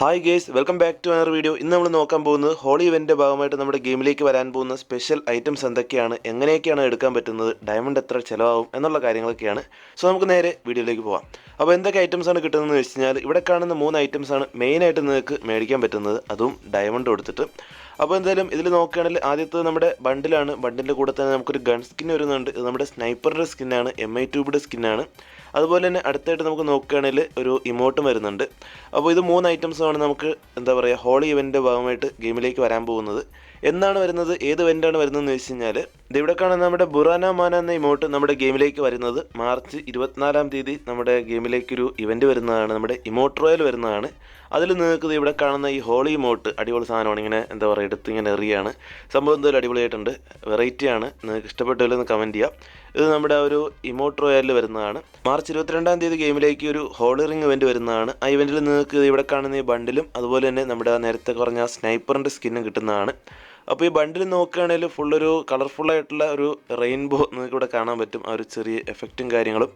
Hi guys welcome back to another video ഇന്ന് നമ്മൾ നോക്കാൻ പോകുന്നത് ഹോളി ഇവന്റെ ഭാഗമായിട്ട് നമ്മുടെ ഗെയിമിലേക്ക് വരാൻ പോകുന്ന സ്പെഷ്യൽ ഐറ്റംസ് എന്തൊക്കെയാണ് എങ്ങനെയൊക്കെയാണ് എടുക്കാൻ പറ്റുന്നത് ഡയമണ്ട് എത്ര ചിലവാകും എന്നുള്ള കാര്യങ്ങളൊക്കെയാണ്. സോ നമുക്ക് നേരെ വീഡിയോയിലേക്ക് പോകാം അപ്പോൾ എന്തൊക്കെ ഐറ്റംസ് ആണ് കിട്ടുന്നതെന്ന് വെച്ച് കഴിഞ്ഞാൽ ഇവിടെ കാണുന്ന മൂന്ന് ഐറ്റംസ് ആണ് മെയിനായിട്ട് നിങ്ങൾക്ക് മേടിക്കാൻ പറ്റുന്നത്. അതും ഡയമണ്ട് കൊടുത്തിട്ട്. അപ്പോൾ എന്തായാലും ഇതിൽ നോക്കുകയാണെങ്കിൽ ആദ്യത്തെ നമ്മുടെ ബണ്ടിലാണ് ബണ്ടിന്റെ കൂടെ തന്നെ നമുക്കൊരു ഗൺ സ്കിൻ വരുന്നുണ്ട്. ഇത് നമ്മുടെ സ്നൈപ്പറിന്റെ സ്കിന്നാണ് എം ഐ ട്യൂബിയുടെ സ്കിന്നാണ് അതുപോലെ തന്നെ അടുത്തായിട്ട് നമുക്ക് നോക്കുകയാണെങ്കിൽ ഒരു ഇമോട്ടും വരുന്നുണ്ട്. അപ്പോൾ ഇത് മൂന്ന് ഐറ്റംസുമാണ് നമുക്ക് എന്താ പറയുക ഹോളി ഇവന്റിന്റെ ഭാഗമായിട്ട് ഗെയിമിലേക്ക് വരാൻ പോകുന്നത്. എന്നാണ് വരുന്നത്? ഏത് ഇവന്റാണ് വരുന്നതെന്ന് വെച്ച് കഴിഞ്ഞാൽ ഇവിടെ കാണുന്ന നമ്മുടെ ബുറാന മാന എന്ന ഇമോട്ട് നമ്മുടെ ഗെയിമിലേക്ക് വരുന്നത് മാർച്ച് ഇരുപത്തിനാലാം തീയതി നമ്മുടെ ഗെയിമിലേക്കൊരു ഇവന്റ് വരുന്നതാണ് നമ്മുടെ ഇമോട്ട് റോയൽ വരുന്നതാണ്. അതിൽ നിങ്ങൾക്ക് ഇവിടെ കാണുന്ന ഈ ഹോളി മോട്ട് അടിപൊളി സാധനമാണ്. ഇങ്ങനെ എന്താ പറയുക എടുത്ത് ഇങ്ങനെ എറിയാണ്. സംഭവം എന്തായാലും അടിപൊളിയായിട്ടുണ്ട്. വെറൈറ്റിയാണ് നിങ്ങൾക്ക് ഇഷ്ടപ്പെട്ടില്ലെന്ന് കമന്റ് ചെയ്യാം. ഇത് നമ്മുടെ ഒരു ഇമോട്ട് റോയലിൽ വരുന്നതാണ്. മാർച്ച് ഇരുപത്തിരണ്ടാം തീയതി ഗെയിമിലേക്ക് ഒരു ഹോളി റിംഗ് ഇവന്റ് വരുന്നതാണ്. ആ ഇവന്റിൽ നിങ്ങൾക്ക് ഇവിടെ കാണുന്ന ഈ ബണ്ടിലും അതുപോലെ തന്നെ നമ്മുടെ നേരത്തെ പറഞ്ഞ ആ സ്നൈപ്പറിന്റെ സ്കിന്നും കിട്ടുന്നതാണ്. അപ്പോൾ ഈ ബണ്ടിൽ നോക്കുകയാണെങ്കിൽ ഫുള്ളൊരു കളർഫുള്ളായിട്ടുള്ള ഒരു റെയിൻബോ നിങ്ങൾക്ക് ഇവിടെ കാണാൻ പറ്റും. ആ ഒരു ചെറിയ എഫക്റ്റും കാര്യങ്ങളും.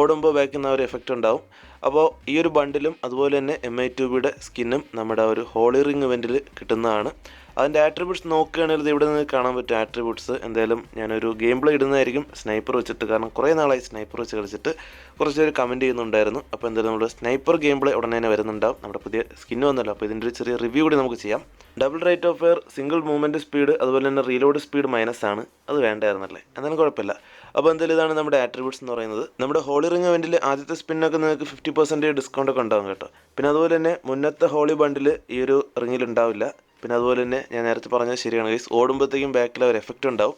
ഓടുമ്പോൾ ബാക്കുന്ന ആ ഒരു എഫക്റ്റ് ഉണ്ടാവും. അപ്പോൾ ഈ ഒരു ബണ്ടിലും അതുപോലെ തന്നെ എം ഐ ട്യൂബിയുടെ സ്കിന്നും നമ്മുടെ ഒരു ഹോളി റിംഗ് ഇവന്റിൽ കിട്ടുന്നതാണ്. അതിന്റെ ആട്രിബ്യൂട്ട്സ് നോക്കുകയാണെങ്കിൽ ഇവിടെ നിന്ന് കാണാൻ പറ്റും ആട്രിബ്യൂട്ട്സ് എന്തായാലും ഞാനൊരു ഗെയിം പ്ലേ ഇടുന്നതായിരിക്കും. സ്നൈപ്പർ വെച്ചിട്ട് കാരണം കുറേ നാളായി സ്നൈപ്പർ വെച്ച് കളിച്ചിട്ട് കുറച്ച് പേര് കമന്റ് ചെയ്യുന്നുണ്ടായിരുന്നു. അപ്പോൾ എന്തായാലും നമ്മൾ സ്നൈപ്പർ ഗെയിം പ്ലേ ഉടനെ തന്നെ വരുന്നുണ്ടാവും. നമ്മുടെ പുതിയ സ്കിൻ വന്നല്ലോ. അപ്പോൾ ഇതിന്റെ ഒരു ചെറിയ റിവ്യൂ കൂടി നമുക്ക് ചെയ്യാം. Double rate of fire single movement speed അതുപോലെ തന്നെ റീലോഡ് സ്പീഡ് മൈനസ് ആണ്. അത് വേണ്ടായിരുന്നല്ലേ? എന്നാലും കുഴപ്പമില്ല. അപ്പോൾ എന്തായാലും ഇതാണ് നമ്മുടെ ആട്രിബ്യൂട്ട്സ് എന്ന് പറയുന്നത്. നമ്മുടെ ഹോളി റിംഗ് ഇവന്റിൽ ആദ്യത്തെ സ്പിന്നൊക്കെ നിങ്ങൾക്ക് ഫിഫ്റ്റി പെർസെന്റേജ് ഡിസ്കൗണ്ട് ഒക്കെ ഉണ്ടാകും കേട്ടോ. പിന്നെ അതുപോലെ തന്നെ മുന്നത്തെ ഹോളി ബണ്ടിൽ ഈ ഒരു റിങ്ങിൽ ഉണ്ടാവില്ല. പിന്നെ അതുപോലെ തന്നെ ഞാൻ നേരത്തെ പറഞ്ഞത് ശരിയാണ് ഗൈസ് ഓടുമ്പോഴത്തേക്കും ബാക്കിൽ ഒരു എഫക്റ്റ് ഉണ്ടാവും.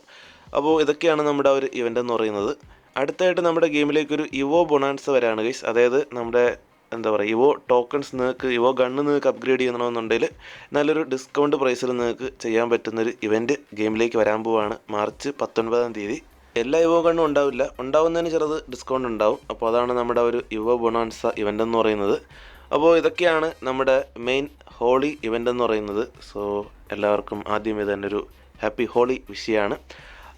അപ്പോൾ ഇതൊക്കെയാണ് നമ്മുടെ ഒരു ഇവന്റ് എന്ന് പറയുന്നത്. അടുത്തായിട്ട് നമ്മുടെ ഗെയിമിലേക്ക് ഒരു ഇവോ ബൊണാൻസ വരാണ് ഗൈസ് അതായത് നമ്മുടെ എന്താ പറയുക ഇവോ ടോക്കൺസ് നിങ്ങൾക്ക് ഇവോ ഗണ്ണ് നിങ്ങൾക്ക് അപ്ഗ്രേഡ് ചെയ്യണമെന്നുണ്ടെങ്കിൽ നല്ലൊരു ഡിസ്കൗണ്ട് പ്രൈസിൽ നിങ്ങൾക്ക് ചെയ്യാൻ പറ്റുന്നൊരു ഇവന്റ് ഗെയിമിലേക്ക് വരാൻ പോവാണ്. മാർച്ച് പത്തൊൻപതാം തീയതി. എല്ലാ യുവ ഗണ്ണും ഉണ്ടാവില്ല. ഉണ്ടാവുന്നതിന് ചെറുത് ഡിസ്കൗണ്ട് ഉണ്ടാവും. അപ്പോൾ അതാണ് നമ്മുടെ ഒരു യുവ ബൊണാൻസ ഇവന്റ് എന്ന് പറയുന്നത്. അപ്പോൾ ഇതൊക്കെയാണ് നമ്മുടെ മെയിൻ ഹോളി ഇവന്റ് എന്ന് പറയുന്നത്. സോ എല്ലാവർക്കും ആദ്യം ഇത് തന്നെ ഒരു ഹാപ്പി ഹോളി വിഷയമാണ്.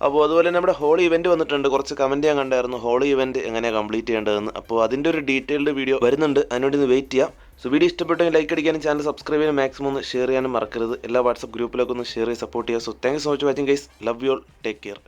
അപ്പോൾ അതുപോലെ നമ്മുടെ ഹോളി ഇവന്റ് വന്നിട്ടുണ്ട്. കുറച്ച് കമന്റ് ഞാൻ കണ്ടായിരുന്നു. ഹോളി ഇവന്റ് എങ്ങനെയാണ് കംപ്ലീറ്റ് ചെയ്യേണ്ടതെന്ന്. അപ്പോൾ അതിന്റെ ഒരു ഡീറ്റെയിൽഡ് വീഡിയോ വരുന്നുണ്ട്. അതിനുവേണ്ടി ഒന്ന് വെയിറ്റ് ചെയ്യാം. സോ വീഡിയോ ഇഷ്ടപ്പെട്ടെങ്കിൽ ലൈക്ക് അടിക്കാനും ചാനൽ സബ്സ്ക്രൈബ് ചെയ്യാനും മാക്സിമം ഒന്ന് ഷെയർ ചെയ്യാനും മറക്കരുത്. എല്ലാ വാട്സപ്പ് ഗ്രൂപ്പിലൊക്കെ ഒന്ന് ഷെയർ ചെയ്ത് സപ്പോർട്ട് ചെയ്യുക. So thank you so much watching guys love you all take care